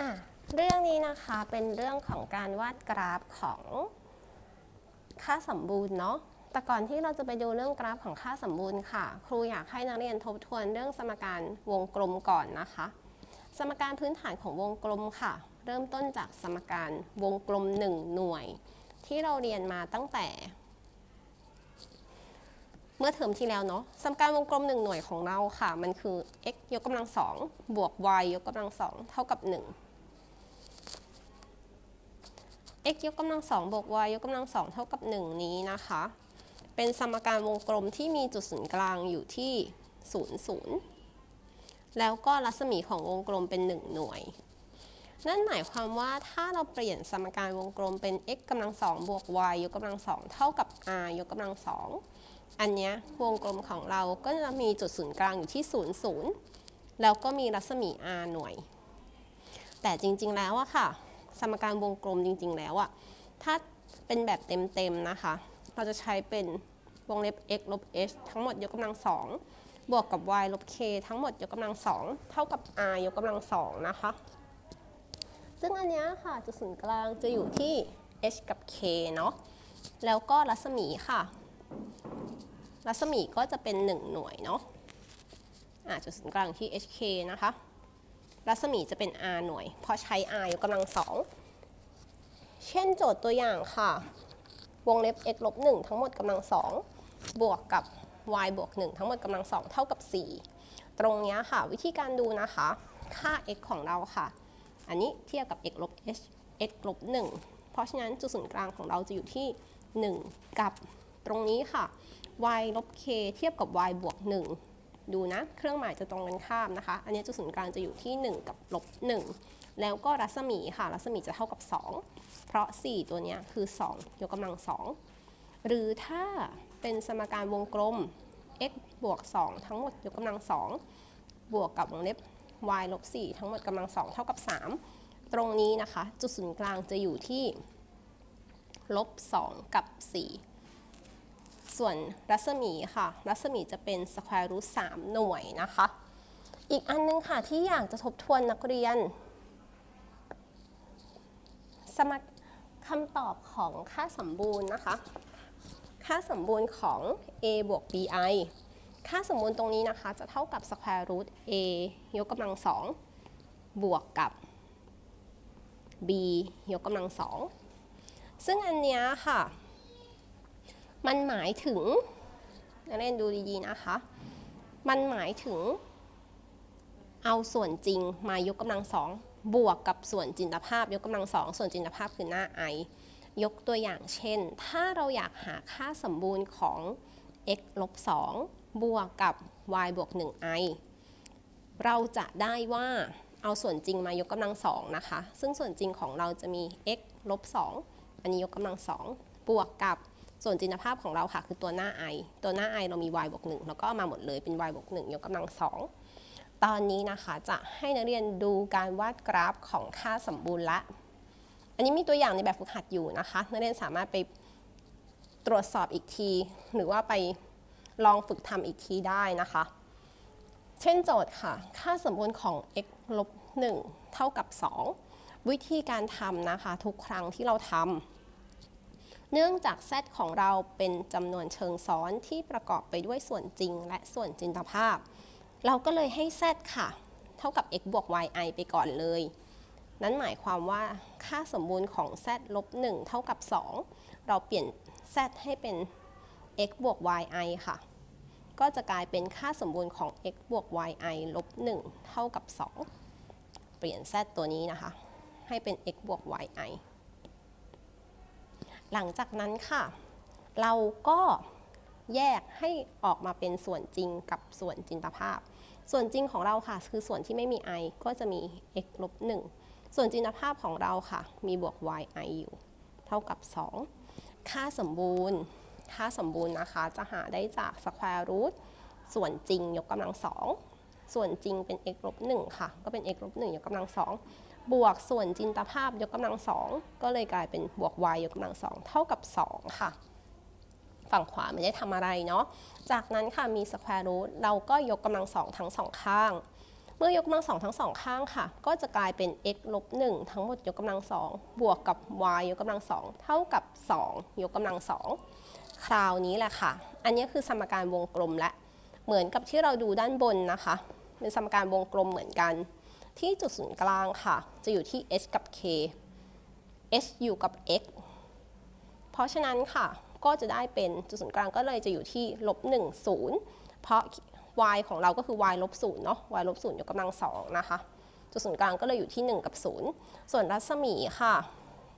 อะเรื่องนี้นะคะเป็นเรื่องของการวาดกราฟของค่าสมบูรณ์เนาะแต่ก่อนที่เราจะไปดูเรื่องกราฟของค่าสมบูรณ์ค่ะ ครูอยากให้นักเรียนทบทวนเรื่องสมการวงกลมก่อนนะคะ สมการพื้นฐานของวงกลมค่ะ เริ่มต้นจากสมการวงกลม 1 หน่วย ที่เราเรียนมาตั้งแต่ เมื่อเทอมที่แล้วเนาะสมการวงกลม 1 หน่วยของเราค่ะ มันคือ x ยกกำลังสองบวก y ยกกำลังสองเท่ากับ 1 x ยกกำลังสองบวก y ยกกำลังสองเท่ากับ 1 นี้นะคะ เป็นสมการวงกลมที่มีจุดศูนย์กลางอยู่ที่ 0 0 แล้วก็รัศมีของวงกลมเป็น 1 หน่วย นั่นหมายความว่าถ้าเราเปลี่ยนสมการวงกลมเป็น x กำลังสองบวก y ยกกำลังสองเท่ากับ r ยกกำลังสองอันเนี้ยวงกลมของเราก็จะมีจุดศูนย์กลางอยู่ที่ 0 0 แล้วก็มีรัศมี r หน่วย แต่จริงๆแล้วอะค่ะ สมการวงกลมจริง ๆ แล้วอะถ้าเป็นแบบเต็มๆนะคะ เราจะใช้เป็นวงเล็บ x ลบ h ทั้งหมดยกกำลังสองบวกกับ y ลบ k ทั้งหมดยกกำลังสองเท่ากับ r ยกกำลังสองนะคะ ซึ่งอันนี้ค่ะจุดศูนย์กลางจะอยู่ที่ h กับ k เนาะ แล้วก็รัศมีค่ะ รัศมีก็จะเป็น 1 หน่วยเนาะะจุดศูนย์กลางที่ hk นะคะ รัศมีจะเป็น r หน่วย เพราะใช้ r ยกกำลังสอง เช่นโจทย์ตัวอย่างค่ะ วงเล็บ x ลบ1ทั้งหมดกำลังสองบวกกับ y บวก1ทั้งหมดกำลังสองเท่ากับ 4 ตรงนี้ค่ะ วิธีการดูนะคะ ค่า x ของเราค่ะ อันนี้เทียบกับ x ลบ h x ลบ1เพราะฉะนั้นจุดศูนย์กลางของเราจะอยู่ที่ 1 กับตรงนี้ค่ะ y ลบ k เทียบกับ y บวก 1 ดูนะ เครื่องหมายจะตรงกันข้ามนะคะ อันนี้จุดศูนย์กลางจะอยู่ที่ 1 กับลบ1 แล้วก็รัศมีค่ะ รัศมีจะเท่ากับ 2 เพราะ 4 ตัวนี้คือ 2 ยกกำลัง 2 หรือถ้าเป็นสมการวงกลม x บวก 2 ทั้งหมดยกกำลัง 2 บวกกับวงเล็บ y ลบ 4 ทั้งหมดกำลัง 2 เท่ากับ 3 ตรงนี้นะคะ จุดศูนย์กลางจะอยู่ที่ลบ 2 กับ 4 ส่วนรัศมีค่ะ รัศมีจะเป็น square root 3หน่วยนะคะ อีกอันนึงค่ะที่อยากจะทบทวนนักเรียน สมคำตอบของค่าสมบูรณ์นะคะ ค่าสมบูรณ์ของ a บวก bi ค่าสมบูรณ์ตรงนี้นะคะ จะเท่ากับ square root a ยกกำลังสองบวกกับ b ยกกำลังสองซึ่งอันเนี้ยค่ะ มันหมายถึงนักเรียนดูดีๆนะคะ มันหมายถึงเอาส่วนจริงมายกกำลังสอง บวกกับส่วนจินตภาพ ยกกำลังสองส่วนจินตภาพคือหน้า i ยกตัวอย่างเช่น ถ้าเราอยากหาค่าสมบูรณ์ของ x ลบ2บวกกับ y บวก 1i เราจะได้ว่าเอาส่วนจริงมายกกำลังสองนะคะ ซึ่งส่วนจริงของเราจะมี x ลบ2อันนี้ยกกำลังสองบวกกับส่วนจินตภาพของเราค่ะ คือตัวหน้า i ตัวหน้า i เรามี y บวก1แล้วก็มาหมดเลยเป็น y บวก1ยกกำลังสอง ตอนนี้นะคะจะให้นักเรียนดูการวาดกราฟของค่าสมบูรณ์ละ อันนี้มีตัวอย่างในแบบฝึกหัดอยู่นะคะ นักเรียนสามารถไปตรวจสอบอีกที หรือว่าไปลองฝึกทำอีกทีได้นะคะ เช่นโจทย์ค่ะ ค่าสมบูรณ์ของ x ลบ1เท่ากับ 2 วิธีการทำนะคะ ทุกครั้งที่เราทำเนื่องจาก z ของเราเป็นจำนวนเชิงซ้อนที่ประกอบไปด้วยส่วนจริงและส่วนจินตภาพ เราก็เลยให้ z ค่ะ เท่ากับ x บวก yi ไปก่อนเลย นั่นหมายความว่าค่าสมบูรณ์ของ z ลบ1เท่ากับ 2 เราเปลี่ยน z ให้เป็น x บวก yi ค่ะ ก็จะกลายเป็นค่าสมบูรณ์ของ x บวก yi ลบ1เท่ากับ 2 เปลี่ยน z ตัวนี้นะคะ ให้เป็น x บวก yi หลังจากนั้นค่ะ เราก็ แยกให้ออกมาเป็นส่วนจริงกับส่วนจินตภาพ ส่วนจริงของเราค่ะ คือส่วนที่ไม่มี i ก็จะมี x ลบ1ส่วนจินตภาพของเราค่ะ มีบวก yi อยู่ เท่ากับ 2 ค่าสมบูรณ์ ค่าสมบูรณ์นะคะ จะหาได้จาก square root ส่วนจริงยกกำลังสองส่วนจริงเป็น x ลบ1ค่ะ ก็เป็น x ลบ1ยกกำลังสองบวกส่วนจินตภาพยกกำลังสองก็เลยกลายเป็นบวก y ยกกำลังสองเท่ากับ 2 ค่ะ ฝั่งขวาไม่ได้ทำอะไรเนาะ จากนั้นค่ะมี square root เราก็ยกกำลังสองทั้งสองข้าง เมื่อยกกำลังสองทั้งสองข้างค่ะ ก็จะกลายเป็น x ลบ1ทั้งหมดยกกำลังสองบวกกับ y ยกกำลังสองเท่ากับ 2 ยกกำลังสองคราวนี้แหละค่ะ อันนี้คือสมการวงกลมและ เหมือนกับที่เราดูด้านบนนะคะ เป็นสมการวงกลมเหมือนกัน ที่จุดศูนย์กลางค่ะ จะอยู่ที่ h กับ k h อยู่กับ x เพราะฉะนั้นค่ะ ก็จะได้เป็นจุดศูนย์กลางก็เลยจะอยู่ที่ลบ1 0 เพราะ y ของเราก็คือ y ลบ0เนาะ y ลบ0ยกกำลัง2นะคะ จุดศูนย์กลางก็เลยอยู่ที่ 1 กับ 0 ส่วนรัศมีค่ะ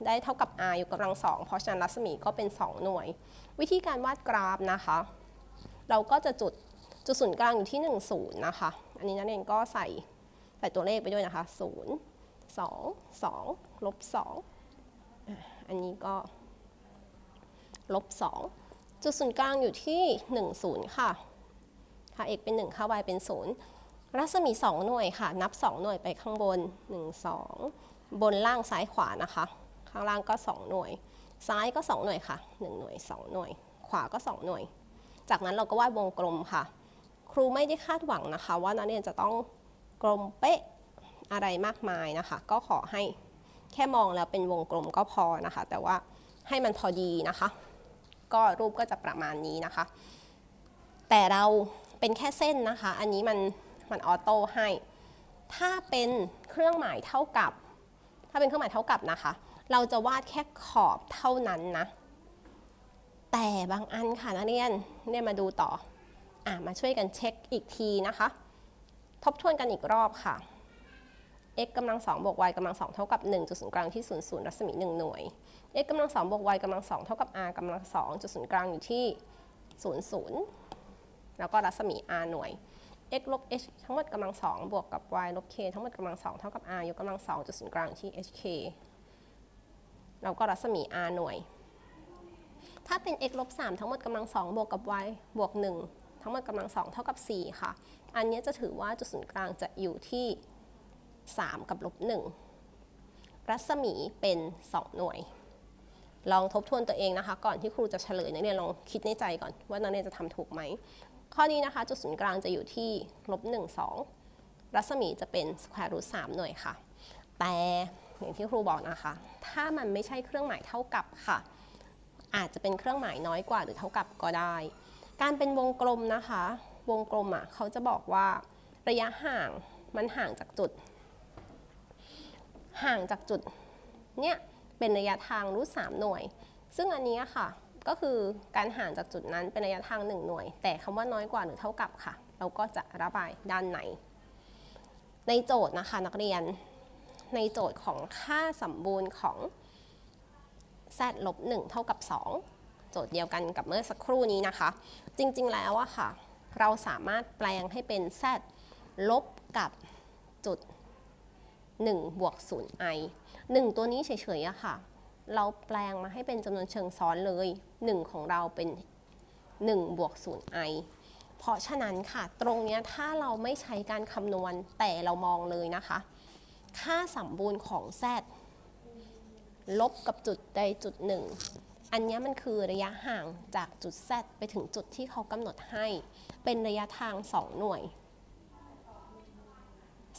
ได้เท่ากับ r ยกกำลัง2เพราะฉะนั้นรัศมีก็เป็น 2 หน่วย วิธีการวาดกราฟนะคะ เราก็จะจุดจุดศูนย์กลางอยู่ที่ 1 0 นะคะ อันนี้นักเรียนก็ใส่ใส่ตัวเลขไปด้วยนะคะ 0 2 2ลบ2อะอันนี้ก็ ลบ2จุดศูนย์กลางอยู่ที่ 1 0 ค่ะ ค่า x เป็น 1 ค่า y เป็น 0 รัศมี 2 หน่วยค่ะ นับ 2 หน่วยไปข้างบน 1 2 บนล่างซ้ายขวานะคะ ข้างล่างก็ 2 หน่วย ซ้ายก็ 2 หน่วยค่ะ 1 หน่วย 2 หน่วย ขวาก็ 2 หน่วย จากนั้นเราก็วาดวงกลมค่ะ ครูไม่ได้คาดหวังนะคะ ว่านักเรียนจะต้องกลมเป๊ะอะไรมากมายนะคะ ก็ขอให้แค่มองแล้วเป็นวงกลมก็พอนะคะ แต่ว่าให้มันพอดีนะคะ ก็รูปก็จะประมาณนี้นะคะ แต่เราเป็นแค่เส้นนะคะ อันนี้มันมันออโต้ให้ ถ้าเป็นเครื่องหมายเท่ากับ ถ้าเป็นเครื่องหมายเท่ากับนะคะ เราจะวาดแค่ขอบเท่านั้นนะ แต่บางอันค่ะนักเรียนเนี่ยมาดูต่ออะมาช่วยกันเช็คอีกทีนะคะ ทบทวนกันอีกรอบค่ะ x กำลัง2บวก y กำลัง2เท่ากับ1จุดศูนย์กลางที่0 0รัศมี 1 หน่วย x กำลัง2บวก y กำลัง2เท่ากับ r กำลัง2จุดศูนย์กลางอยู่ที่0 0แล้วก็รัศมี r หน่วย x ลบ h ทั้งหมดกำลัง2บวกกับ y ลบ k ทั้งหมดกำลัง2เท่ากับ r ยกกำลัง2จุดศูนย์กลางที่ hk แล้วก็รัศมี r หน่วย ถ้าเป็น x ลบ3ทั้งหมดกำลัง2บวกกับ y บวก 1 ทั้งหมดกำลัง2เท่ากับ 4 ค่ะ อันนี้จะถือว่าจุดศูนย์กลางจะอยู่ที่ 3 กับลบ1รัศมีเป็น 2 หน่วย ลองทบทวนตัวเองนะคะ ก่อนที่ครูจะเฉลยนักเรียนลองคิดในใจก่อน ว่านักเรียนจะทำถูกไหม ข้อนี้นะคะ จุดศูนย์กลางจะอยู่ที่ลบ1 2 รัศมีจะเป็นสแควร์รูท3หน่วยค่ะ แต่อย่างที่ครูบอกนะคะ ถ้ามันไม่ใช่เครื่องหมายเท่ากับค่ะ อาจจะเป็นเครื่องหมายน้อยกว่าหรือเท่ากับก็ได้ การเป็นวงกลมนะคะ วงกลมอะเขาจะบอกว่าระยะห่างมันห่างจากจุด ห่างจากจุดเนี่ยเป็นระยะทางรูท3หน่วย ซึ่งอันนี้ค่ะก็คือการห่างจากจุดนั้นเป็นระยะทาง 1 หน่วย แต่คำว่าน้อยกว่าหรือเท่ากับค่ะ เราก็จะระบายด้านใน ในโจทย์นะคะนักเรียน ในโจทย์ของค่าสมบูรณ์ของ z ลบ1เท่ากับ 2 โจทย์เดียวกันกับเมื่อสักครู่นี้นะคะ จริงๆแล้วอะค่ะ เราสามารถแปลงให้เป็น z ลบกับจุด 1บวก 0i 1 ตัวนี้เฉยๆอะค่ะ เราแปลงมาให้เป็นจำนวนเชิงซ้อนเลย 1 ของเราเป็น 1 บวก 0i เพราะฉะนั้นค่ะ ตรงเนี้ยถ้าเราไม่ใช้การคำนวณแต่เรามองเลยนะคะ ค่าสมบูรณ์ของ z ลบกับจุดใดจุดหนึ่ง อันนี้มันคือระยะห่างจากจุด z ไปถึงจุดที่เขากำหนดให้ เป็นระยะทาง 2 หน่วย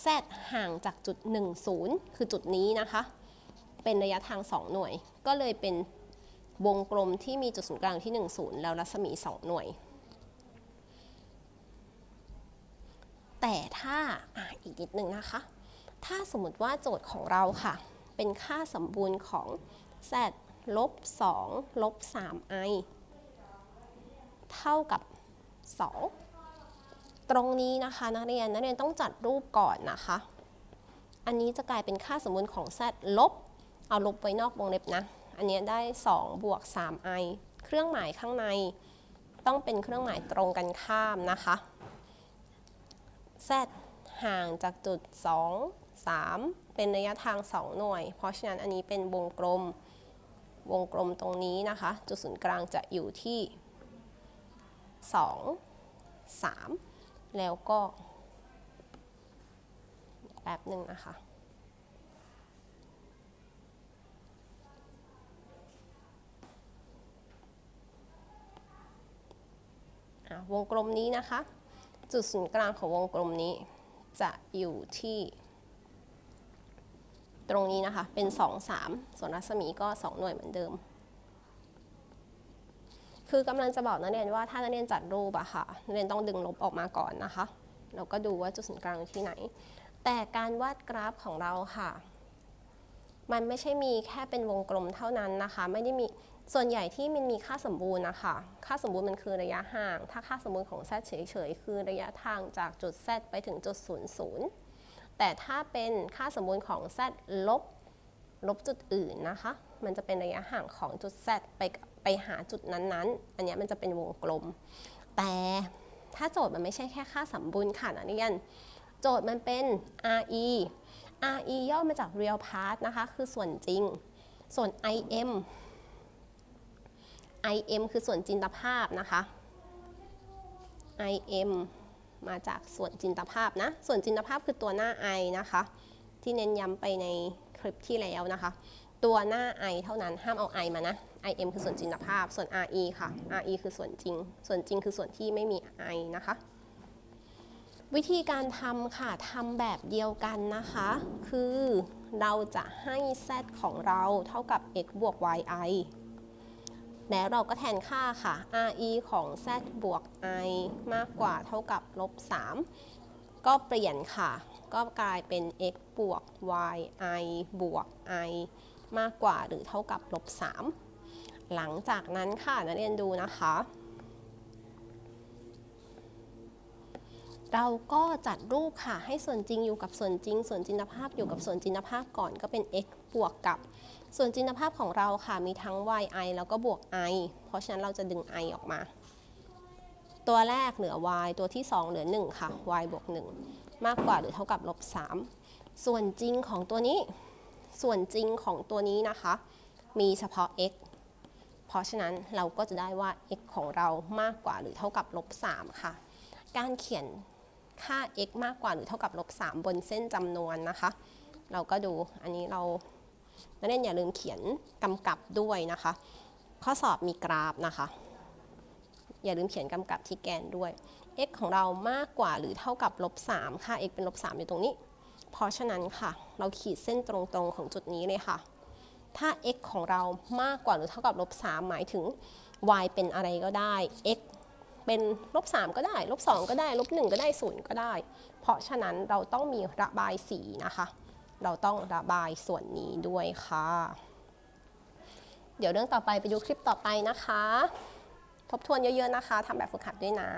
z ห่างจากจุด 1 0 คือจุดนี้นะคะ เป็นระยะทาง 2 หน่วย ก็เลยเป็นวงกลมที่มีจุดศูนย์กลางที่ 1 0 แล้วรัศมี 2 หน่วย แต่ถ้าออีกนิดนึงนะคะ ถ้าสมมติว่าโจทย์ของเราค่ะ เป็นค่าสมบูรณ์ของ z ลบ2ลบ 3i เท่ากับ 2 ตรงนี้นะคะนักเรียนนักเรียนต้องจัดรูปก่อนนะคะ อันนี้จะกลายเป็นค่าสมบูรณ์ของ z ลบ เอาลบไว้นอกวงเล็บนะ อันนี้ได้ 2 บวก 3i เครื่องหมายข้างใน ต้องเป็นเครื่องหมายตรงกันข้ามนะคะ z ห่างจากจุด 2 3 เป็นระยะทาง 2 หน่วย เพราะฉะนั้นอันนี้เป็นวงกลม วงกลมตรงนี้นะคะ จุดศูนย์กลางจะอยู่ที่ 2 3 แล้วก็แป๊บหนึ่งนะคะอะวงกลมนี้นะคะ จุดศูนย์กลางของวงกลมนี้ จะอยู่ที่ ตรงนี้นะคะ เป็น 2 3 ส่วนรัศมีก็ 2 หน่วยเหมือนเดิม คือกำลังจะบอกนักเรียนว่าถ้านักเรียนจัดรูปอะค่ะนักเรียนต้องดึงลบออกมาก่อนนะคะแล้วก็ดูว่าจุดศูนย์กลางอยู่ที่ไหน แต่การวาดกราฟของเราค่ะ มันไม่ใช่มีแค่เป็นวงกลมเท่านั้นนะคะ ไม่ได้มีส่วนใหญ่ที่มันมีค่าสมบูรณ์นะคะ ค่าสมบูรณ์มันคือระยะห่าง ถ้าค่าสมบูรณ์ของ z เฉยๆ คือระยะทางจากจุด z ไปถึงจุด00แต่ถ้าเป็นค่าสมบูรณ์ของ z ลบลบจุดอื่นนะคะ มันจะเป็นระยะห่างของจุด z ไป ไปหาจุดนั้นๆ อันนี้มันจะเป็นวงกลม แต่ถ้าโจทย์มันไม่ใช่แค่ค่าสมบูรณ์ค่ะนักเรียน โจทย์มันเป็น RE RE ย่อมาจาก real part นะคะ คือส่วนจริง ส่วน IM IM คือส่วนจินตภาพนะคะ IM มาจากส่วนจินตภาพนะ ส่วนจินตภาพคือตัวหน้า I นะคะ ที่เน้นย้ำไปในคลิปที่แล้วนะคะ ตัวหน้า I เท่านั้น ห้ามเอา I มานะ IM คือส่วนจินตภาพ ส่วน RE ค่ะ RE คือส่วนจริง ส่วนจริงคือส่วนที่ไม่มี I นะคะ วิธีการทำค่ะทำแบบเดียวกันนะคะ คือเราจะให้ z ของเราเท่ากับ x บวก yi แล้วเราก็แทนค่าค่ะ re ของ z บวก i มากกว่าเท่ากับลบ 3 ก็เปลี่ยนค่ะ ก็กลายเป็น x บวก y i บวก i มากกว่าหรือเท่ากับลบ 3 หลังจากนั้นค่ะนักเรียนดูนะคะ เราก็จัดรูปค่ะ ให้ส่วนจริงอยู่กับส่วนจริง ส่วนจินตภาพอยู่กับส่วนจินตภาพก่อนก็เป็น x บวกกับ ส่วนจินตภาพของเราค่ะมีทั้ง y i แล้วก็บวก i เพราะฉะนั้นเราจะดึง i ออกมา ตัวแรกเหลือ y ตัวที่ 2 เหลือ 1 ค่ะ y บวก 1 มากกว่าหรือเท่ากับลบ3ส่วนจริงของตัวนี้ ส่วนจริงของตัวนี้นะคะ มีเฉพาะ x เพราะฉะนั้นเราก็จะได้ว่า x ของเรามากกว่าหรือเท่ากับลบ3ค่ะ การเขียนค่า x มากกว่าหรือเท่ากับลบ3บนเส้นจำนวนนะคะ เราก็ดูอันนี้เรานักเรียนอย่าลืมเขียนกำกับด้วยนะคะ ข้อสอบมีกราฟนะคะ อย่าลืมเขียนกำกับที่แกนด้วย x ของเรามากกว่าหรือเท่ากับลบ3ค่า x เป็นลบ3อยู่ตรงนี้ เพราะฉะนั้นค่ะ เราขีดเส้นตรงๆของจุดนี้เลยค่ะ ถ้า x ของเรามากกว่าหรือเท่ากับลบ3หมายถึง y เป็นอะไรก็ได้ x เป็นลบ3ก็ได้ลบ2ก็ได้ลบ1ก็ได้0ก็ได้ เพราะฉะนั้นเราต้องมีระบายสีนะคะ เราต้องระบายส่วนนี้ด้วยค่ะ เดี๋ยวเรื่องต่อไปไปดูคลิปต่อไปนะคะ ทบทวนเยอะๆนะคะทำแบบฝึกหัดด้วยนะ